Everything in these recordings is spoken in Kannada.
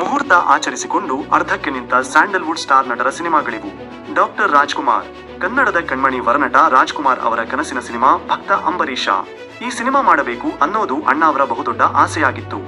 ಮುಹೂರ್ತ ಆಚರಿಸಿಕೊಂಡು ಅರ್ಧಕ್ಕೆ ನಿಂತ ಸ್ಯಾಂಡಲ್ವುಡ್ ಸ್ಟಾರ್ ನಟರ ಸಿನಿಮಾಗಳಿವು. ಡಾಕ್ಟರ್ ರಾಜ್ಕುಮಾರ್, ಕನ್ನಡದ ಕಣ್ಮಣಿ ವರನಟ ರಾಜ್ಕುಮಾರ್ ಅವರ ಕನಸಿನ ಸಿನಿಮಾ ಭಕ್ತ ಅಂಬರೀಷ. ಈ ಸಿನಿಮಾ ಮಾಡಬೇಕು ಅನ್ನೋದು ಅಣ್ಣ ಅವರ ಬಹುದೊಡ್ಡ ಆಸೆಯಾಗಿತ್ತು.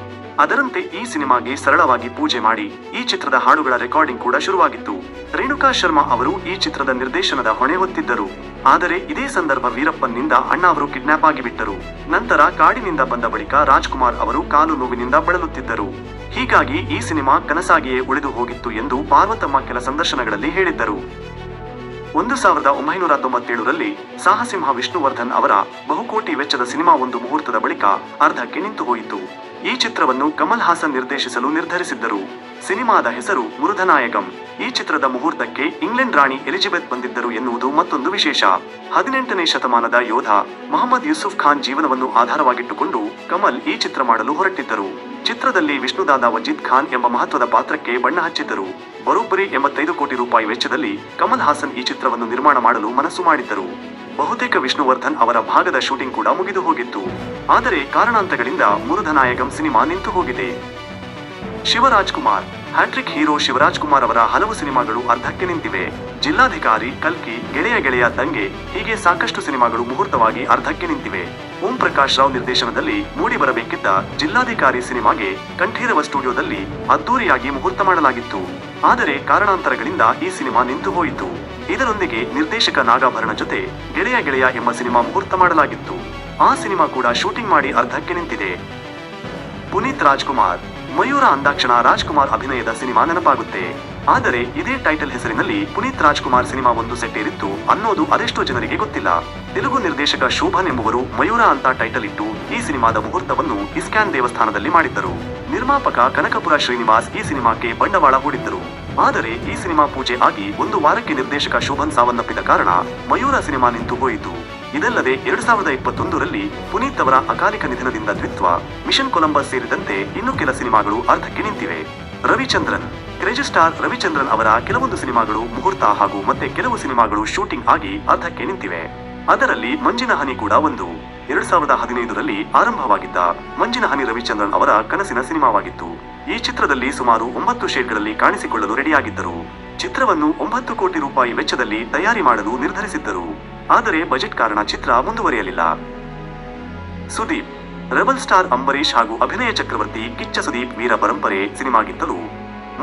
ಅದರಂತೆ ಈ ಸಿನಿಮಾಗೆ ಸರಳವಾಗಿ ಪೂಜೆ ಮಾಡಿ ಈ ಚಿತ್ರದ ಹಾಡುಗಳ ರೆಕಾರ್ಡಿಂಗ್ ಕೂಡ ಶುರುವಾಗಿತ್ತು. ರೇಣುಕಾ ಶರ್ಮಾ ಅವರು ಈ ಚಿತ್ರದ ನಿರ್ದೇಶನದ ಹೊಣೆ ಹೊತ್ತಿದ್ದರು. ಆದರೆ ಇದೇ ಸಂದರ್ಭ ವೀರಪ್ಪನ್ನಿಂದ ಅಣ್ಣ ಅವರು ಕಿಡ್ನಾಪ್ ಆಗಿಬಿಟ್ಟರು. ನಂತರ ಕಾಡಿನಿಂದ ಬಂದ ಬಳಿಕ ರಾಜ್ಕುಮಾರ್ ಅವರು ಕಾಲು ನೋವಿನಿಂದ ಬಳಲುತ್ತಿದ್ದರು. ಹೀಗಾಗಿ ಈ ಸಿನಿಮಾ ಕನಸಾಗಿಯೇ ಉಳಿದು ಹೋಗಿತ್ತು ಎಂದು ಪಾರ್ವತಮ್ಮ ಕೆಲ ಸಂದರ್ಶನಗಳಲ್ಲಿ ಹೇಳಿದ್ದರು. ಒಂದು ಸಾವಿರದ ಒಂಬೈನೂರ ತೊಂಬತ್ತೇಳರಲ್ಲಿ ಸಾಹಸಿಂಹ ವಿಷ್ಣುವರ್ಧನ್ ಅವರ ಬಹುಕೋಟಿ ವೆಚ್ಚದ ಸಿನಿಮಾ ಒಂದು ಮುಹೂರ್ತದ ಬಳಿಕ ಅರ್ಧಕ್ಕೆ ನಿಂತು ಹೋಯಿತು ಈ ಚಿತ್ರವನ್ನು ಕಮಲ್ ಹಾಸನ್ ನಿರ್ದೇಶಿಸಲು ನಿರ್ಧರಿಸಿದ್ದರು. ಸಿನಿಮಾದ ಹೆಸರು ಮುರುಧನಾಯಕಂ ಈ ಚಿತ್ರದ ಮುಹೂರ್ತಕ್ಕೆ ಇಂಗ್ಲೆಂಡ್ ರಾಣಿ ಎಲಿಜಬೆತ್ ಬಂದಿದ್ದರು ಎನ್ನುವುದು ಮತ್ತೊಂದು ವಿಶೇಷ. ಹದಿನೆಂಟನೇ ಶತಮಾನದ ಯೋಧ ಮೊಹಮ್ಮದ್ ಯೂಸುಫ್ ಖಾನ್ ಜೀವನವನ್ನು ಆಧಾರವಾಗಿಟ್ಟುಕೊಂಡು ಕಮಲ್ ಈ ಚಿತ್ರ ಮಾಡಲು ಹೊರಟಿದ್ದರು. ಚಿತ್ರದಲ್ಲಿ ವಿಷ್ಣುದಾದ ವಜೀದ್ ಖಾನ್ ಎಂಬ ಮಹತ್ವದ ಪಾತ್ರಕ್ಕೆ ಬಣ್ಣ ಹಚ್ಚಿದ್ದರು. ಬರೋಬ್ಬರಿ ಎಂಬತ್ತೈದು ಕೋಟಿ ರೂಪಾಯಿ ವೆಚ್ಚದಲ್ಲಿ ಕಮಲ್ ಹಾಸನ್ ಈ ಚಿತ್ರವನ್ನು ನಿರ್ಮಾಣ ಮಾಡಲು ಮನಸ್ಸು ಮಾಡಿದ್ದರು. ಬಹುತೇಕ ವಿಷ್ಣುವರ್ಧನ್ ಅವರ ಭಾಗದ ಶೂಟಿಂಗ್ ಕೂಡ ಮುಗಿದು ಹೋಗಿತ್ತು. ಆದರೆ ಕಾರಣಾಂತಗಳಿಂದ ಮುರುಧನಾಯಕಂ ಸಿನಿಮಾ ನಿಂತು ಹೋಗಿದೆ. ಶಿವರಾಜ್ ಕುಮಾರ್ ಹ್ಯಾಟ್ರಿಕ್ ಹೀರೋ ಶಿವರಾಜ್ ಕುಮಾರ್ ಅವರ ಹಲವು ಸಿನಿಮಾಗಳು ಅರ್ಧಕ್ಕೆ ನಿಂತಿವೆ. ಜಿಲ್ಲಾಧಿಕಾರಿ ಕಲ್ಕಿ, ಗೆಳೆಯ ಗೆಳೆಯ ದಂಗೆ ಹೀಗೆ ಸಾಕಷ್ಟು ಸಿನಿಮಾಗಳು ಮುಹೂರ್ತವಾಗಿ ಅರ್ಧಕ್ಕೆ ನಿಂತಿವೆ. ಓಂ ಪ್ರಕಾಶ್ ರಾವ್ ನಿರ್ದೇಶನದಲ್ಲಿ ಮೂಡಿ ಬರಬೇಕಿದ್ದ ಜಿಲ್ಲಾಧಿಕಾರಿ ಸಿನಿಮಾಗೆ ಕಂಠೀರವ ಸ್ಟುಡಿಯೋದಲ್ಲಿ ಅದ್ದೂರಿಯಾಗಿ ಮುಹೂರ್ತ ಮಾಡಲಾಗಿತ್ತು. ಆದರೆ ಕಾರಣಾಂತರಗಳಿಂದ ಈ ಸಿನಿಮಾ ನಿಂತು ಹೋಯಿತು. ಇದರೊಂದಿಗೆ ನಿರ್ದೇಶಕ ನಾಗಾಭರಣ ಜೊತೆ ಗೆಳೆಯ ಗೆಳೆಯ ಎಂಬ ಸಿನಿಮಾ ಮುಹೂರ್ತ ಮಾಡಲಾಗಿತ್ತು. ಆ ಸಿನಿಮಾ ಕೂಡ ಶೂಟಿಂಗ್ ಮಾಡಿ ಅರ್ಧಕ್ಕೆ ನಿಂತಿದೆ. ಪುನೀತ್ ರಾಜ್ಕುಮಾರ್ ಮಯೂರ ಅಂದಾಕ್ಷಣ ರಾಜ್ಕುಮಾರ್ ಅಭಿನಯದ ಸಿನಿಮಾ ನೆನಪಾಗುತ್ತೆ. ಆದರೆ ಇದೇ ಟೈಟಲ್ ಹೆಸರಿನಲ್ಲಿ ಪುನೀತ್ ರಾಜ್ಕುಮಾರ್ ಸಿನಿಮಾ ಒಂದು ಸೆಟ್ಟೇರಿತ್ತು ಅನ್ನೋದು ಅದೆಷ್ಟೋ ಜನರಿಗೆ ಗೊತ್ತಿಲ್ಲ. ತೆಲುಗು ನಿರ್ದೇಶಕ ಶೋಭನ್ ಎಂಬುವರು ಮಯೂರ ಅಂತ ಟೈಟಲ್ ಇಟ್ಟು ಈ ಸಿನಿಮಾದ ಮುಹೂರ್ತವನ್ನು ಇಸ್ಕ್ಯಾನ್ ದೇವಸ್ಥಾನದಲ್ಲಿ ಮಾಡಿದ್ದರು. ನಿರ್ಮಾಪಕ ಕನಕಪುರ ಶ್ರೀನಿವಾಸ್ ಈ ಸಿನಿಮಾಕ್ಕೆ ಬಂಡವಾಳ ಹೂಡಿದ್ದರು. ಆದರೆ ಈ ಸಿನಿಮಾ ಪೂಜೆ ಆಗಿ ಒಂದು ವಾರಕ್ಕೆ ನಿರ್ದೇಶಕ ಶೋಭನ್ ಸಾವನ್ನಪ್ಪಿದ ಕಾರಣ ಮಯೂರ ಸಿನಿಮಾ ನಿಂತು ಹೋಯಿತು. ಇದಲ್ಲದೆ ಎರಡ್ ಸಾವಿರದ ಇಪ್ಪತ್ತೊಂದರಲ್ಲಿ ಪುನೀತ್ ಅವರ ಅಕಾಲಿಕ ನಿಧನದಿಂದ ದ್ವಿತ್ವ, ಮಿಷನ್ ಕೊಲಂಬಸ್ ಸೇರಿದಂತೆ ಇನ್ನು ಕೆಲ ಸಿನಿಮಾಗಳು ಅರ್ಧಕ್ಕೆ ನಿಂತಿವೆ. ರವಿಚಂದ್ರನ್, ಕ್ರೇಜಿ ಸ್ಟಾರ್ ರವಿಚಂದ್ರನ್ ಅವರ ಕೆಲವೊಂದು ಸಿನಿಮಾಗಳು ಮುಹೂರ್ತ ಹಾಗೂ ಮತ್ತೆ ಕೆಲವು ಸಿನಿಮಾಗಳು ಶೂಟಿಂಗ್ ಆಗಿ ಅರ್ಧಕ್ಕೆ ನಿಂತಿವೆ. ಅದರಲ್ಲಿ ಮಂಜಿನ ಹನಿ ಕೂಡ ಒಂದು. ಎರಡು ಸಾವಿರದ ಹದಿನೈದರಲ್ಲಿ ಆರಂಭವಾಗಿದ್ದ ಮಂಜಿನ ಹನಿ ರವಿಚಂದ್ರನ್ ಅವರ ಕನಸಿನ ಸಿನಿಮಾವಾಗಿತ್ತು. ಈ ಚಿತ್ರದಲ್ಲಿ ಸುಮಾರು ಒಂಬತ್ತು ಶೇಡ್ಗಳಲ್ಲಿ ಕಾಣಿಸಿಕೊಳ್ಳಲು ರೆಡಿಯಾಗಿದ್ದರು. ಚಿತ್ರವನ್ನು ಒಂಬತ್ತು ಕೋಟಿ ರೂಪಾಯಿ ವೆಚ್ಚದಲ್ಲಿ ತಯಾರಿ ಮಾಡಲು ನಿರ್ಧರಿಸಿದ್ದರು. ಆದರೆ ಬಜೆಟ್ ಕಾರಣ ಚಿತ್ರ ಮುಂದುವರಿಯಲಿಲ್ಲ. ಸುದೀಪ್, ರೆಬಲ್ ಸ್ಟಾರ್ ಅಂಬರೀಶ್ ಹಾಗೂ ಅಭಿನಯ ಚಕ್ರವರ್ತಿ ಕಿಚ್ಚ ಸುದೀಪ್ ವೀರ ಪರಂಪರೆ ಸಿನಿಮಾಗಿತ್ತಲು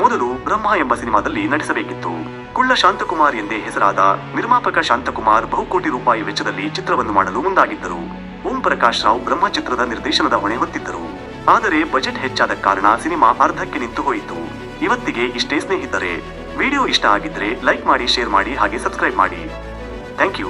ಮೊದಲು ಬ್ರಹ್ಮ ಎಂಬ ಸಿನಿಮಾದಲ್ಲಿ ನಟಿಸಬೇಕಿತ್ತು. ಕುಳ್ಳ ಶಾಂತಕುಮಾರ್ ಎಂದೇ ಹೆಸರಾದ ನಿರ್ಮಾಪಕ ಶಾಂತಕುಮಾರ್ ಬಹುಕೋಟಿ ರೂಪಾಯಿ ವೆಚ್ಚದಲ್ಲಿ ಚಿತ್ರವನ್ನು ಮಾಡಲು ಮುಂದಾಗಿದ್ದರು. ಓಂ ಪ್ರಕಾಶ್ ರಾವ್ ಬ್ರಹ್ಮ ಚಿತ್ರದ ನಿರ್ದೇಶನದ ಹೊಣೆ ಹೊತ್ತಿದ್ದರು. ಆದರೆ ಬಜೆಟ್ ಹೆಚ್ಚಾದ ಕಾರಣ ಸಿನಿಮಾ ಅರ್ಧಕ್ಕೆ ನಿಂತು ಹೋಯಿತು. ಇವತ್ತಿಗೆ ಇಷ್ಟೇ ಸ್ನೇಹಿತರೆ. ವಿಡಿಯೋ ಇಷ್ಟ ಆಗಿದ್ರೆ ಲೈಕ್ ಮಾಡಿ ಶೇರ್ ಮಾಡಿ ಹಾಗೆ ಸಬ್ಸ್ಕ್ರೈಬ್ ಮಾಡಿ. Thank you.